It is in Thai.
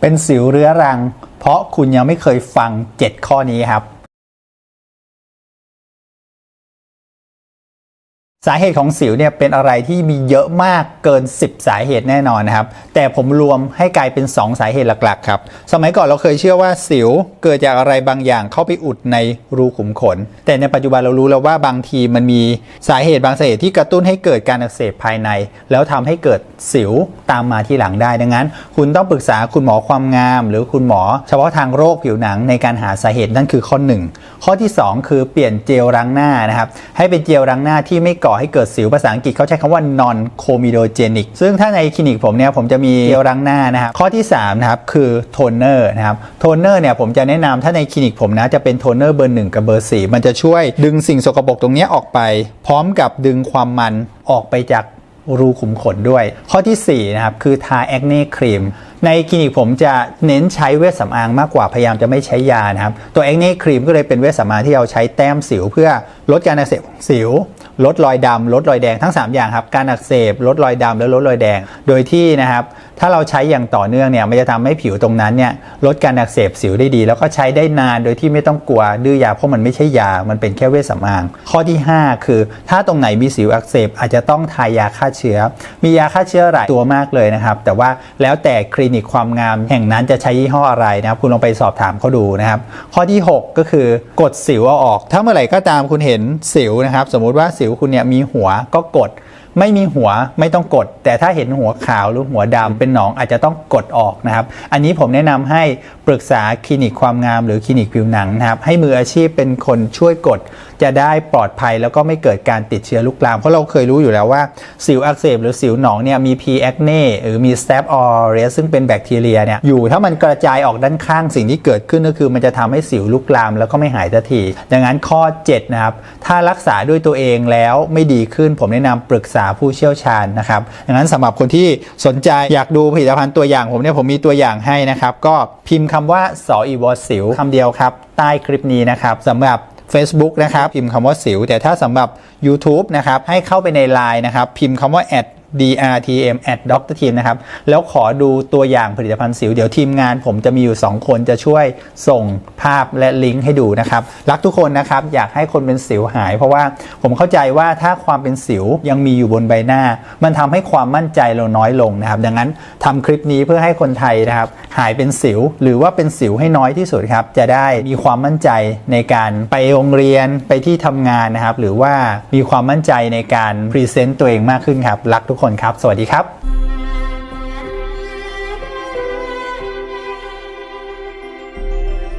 เป็นสิวเรื้อรัง เพราะคุณยังไม่เคยฟัง 7 ข้อนี้ครับ สาเหตุของสิวเนี่ยเป็นอะไรที่มีเยอะมากเกิน 10 สาเหตุแน่นอนนะครับ แต่ผมรวมให้กลายเป็น 2 สาเหตุหลักๆครับ สมัยก่อนเราเคยเชื่อว่าสิวเกิดจากอะไรบางอย่างเข้าไปอุดในรูขุมขน แต่ในปัจจุบันเรารู้แล้วว่าบางทีมันมีสาเหตุบางสาเหตุที่กระตุ้นให้เกิดการอักเสบภายใน แล้วทำให้เกิดสิวตามมาที่หลังได้ดังนั้น คุณต้องปรึกษาคุณหมอความงาม หรือคุณหมอ เฉพาะทางโรคผิวหนังในการหาสาเหตุนั่นคือข้อ 1 ข้อที่ 2 คือเปลี่ยนเจลล้างหน้านะครับให้เป็นเจลล้างหน้าที่ไม่ก่อให้เกิดสิวภาษาอังกฤษเขาใช้คำว่า non comedogenic ซึ่งถ้าในคลินิกผมเนี่ยผมจะมีเจลล้างหน้านะครับข้อที่3นะครับคือโทนเนอร์นะครับโทนเนอร์เนี่ยผมจะแนะนำถ้าในคลินิกผมนะจะเป็นโทนเนอร์เบอร์1กับเบอร์4มันจะช่วยดึงสิ่งสกปรกตรงนี้ออกไป พร้อมกับดึงความมันออกไปจากรูขุมขนด้วย ข้อทีสี่4นะครับคือทาแอคเน่ครีมในคลินิกผมจะเน้นใช้เวชสำอางมากกว่าพยายามจะไม่ใช้ยานะครับ ตัวแอคเน่ครีมก็เลยเป็นเวชสำอางที่เราใช้แต้มสิว เพื่อลดการอักเสบของสิว ลดรอยดำลดรอยแดงทั้ง 3 อย่างครับการอักเสบลดรอยดำและลดรอยแดง โดยที่นะครับถ้าเราใช้อย่างต่อเนื่องเนี่ยมันจะทำให้ผิวตรงนั้นเนี่ยลดการอักเสบสิวได้ดี แล้วก็ใช้ได้นานโดยที่ไม่ต้องกลัวดื้อยาเพราะมันไม่ใช่ยา มันเป็นแค่เวชสำอาง ข้อที่ 5 คือ ถ้าตรงไหนมีสิวอักเสบอาจจะต้องทายาฆ่าเชื้อ มียาฆ่าเชื้อหลายตัวมากเลยนะครับ แต่ว่าแล้วแต่คลินิกความงามแห่งนั้นจะใช้ยี่ห้ออะไรนะครับคุณลองไปสอบถามเขาดูนะครับข้อที่ 6 ก็คือกดสิวเอาออก ถ้าเมื่อไหร่ก็ตามคุณเห็นสิวนะครับสมมุติว่าสิวคุณเนี่ยมีหัวก็กด ไม่มีหัวไม่ต้องกด แต่ถ้าเห็นหัวขาวหรือหัวดำเป็นหนองอาจจะต้องกดออกนะครับ อันนี้ผมแนะนำให้ปรึกษาคลินิกความงามหรือคลินิกผิวหนังนะครับให้มืออาชีพเป็นคนช่วยกด จะได้ปลอดภัยแล้วก็ไม่เกิดการติดเชื้อลุกลามเพราะเราเคยรู้อยู่แล้วว่าสิวอักเสบหรือสิวหนองเนี่ยมี P. acne หรือมี Staph aureus ซึ่งเป็นแบคทีเรียเนี่ยอยู่ถ้ามันกระจายออกด้านข้างสิ่งที่เกิดขึ้นก็คือมันจะทำให้สิวลุกลามแล้วก็ไม่หายสักทีดังนั้นข้อ 7 นะครับ ถ้ารักษาด้วยตัวเองแล้วไม่ดีขึ้นผมแนะนำปรึกษาผู้เชี่ยวชาญนะครับดังนั้นสำหรับคนที่สนใจอยากดูผลิตภัณฑ์ตัวอย่างผมเนี่ยผมมีตัวอย่างให้นะครับ ก็พิมพ์คำว่าสออีวอสิวคำเดียวครับ ใต้คลิปนี้นะครับสำหรับ Facebook นะครับ พิมพ์คำว่าสิว แต่ถ้าสำหรับ YouTube นะครับ ให้เข้าไปใน Line นะครับ พิมพ์คำว่า drtm at dr team นะครับ แล้วขอดูตัวอย่างผลิตภัณฑ์สิว เดี๋ยวทีมงานผมจะมีอยู่ 2 คนจะช่วยส่งภาพและลิงก์ให้ดูนะครับ รักทุกคนนะครับ อยากให้คนเป็นสิวหาย เพราะว่าผมเข้าใจว่าถ้าความเป็นสิวยังมีอยู่บนใบหน้า มันทำให้ความมั่นใจเราน้อยลงนะครับ ดังนั้นทำคลิปนี้เพื่อให้คนไทยนะครับ หายเป็นสิว หรือว่าเป็นสิวให้น้อยที่สุดครับ จะได้มีความมั่นใจในการไปโรงเรียนไปที่ทำงานนะครับ หรือว่ามีความมั่นใจในการพรีเซนต์ตัวเองมากขึ้นครับ รักทุกคนครับ สวัสดีครับ